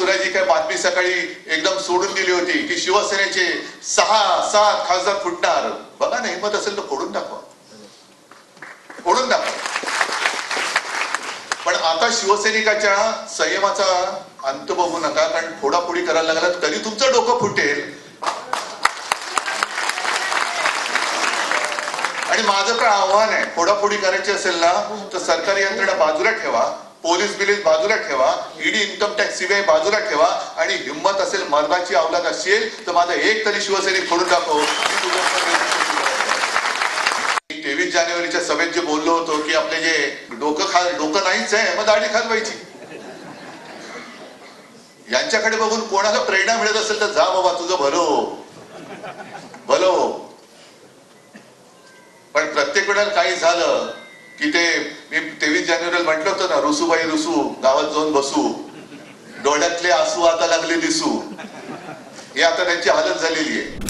पाचुराजी काय बातमी सकाळी एकदम सोडून दिली होती की शिवसेनेचे सहा सात खासदार फुटणार. बघा ना हिंमत असेल तर फोडून दाखवा. फोडून दाखवा. पण आता शिवसैनिकाच्या संयमाचा अंत बघू नका कारण फोडाफोडी करायला लागला कधी तुमचं डोकं फुटेल. आणि माझं काय आव्हान आहे फोडाफोडी करायची असेल ना तर सरकारी यंत्रणा बाजूला ठेवा. पोलीस बिलीस बाजूला ठेवा ईडी इन्कम टॅक्स सीबीआय बाजूला ठेवा आणि हिंमत असेल मर्दाची अवलाद असेल तर माझा एक तरी शिवसैनिक फोडून दाखव मी तेवीस जानेवारीच्या सभेत जे बोललो होतो की आपले जे डोकं खा डोकं नाहीच आहे मग दाढी खालवायची. यांच्याकडे बघून कोणाला प्रेरणा मिळत असेल तर जा बाबा तुझं भलो. भलो. पण प्रत्येक वेळेला काही झालं की ते मी तेवीस जानेवारीला म्हटलं होतं ना रुसूबाई रुसू गावात जाऊन बसू. डोळ्यातले आसू आता लागले दिसू. हे आता त्यांची हालत झालेली आहे.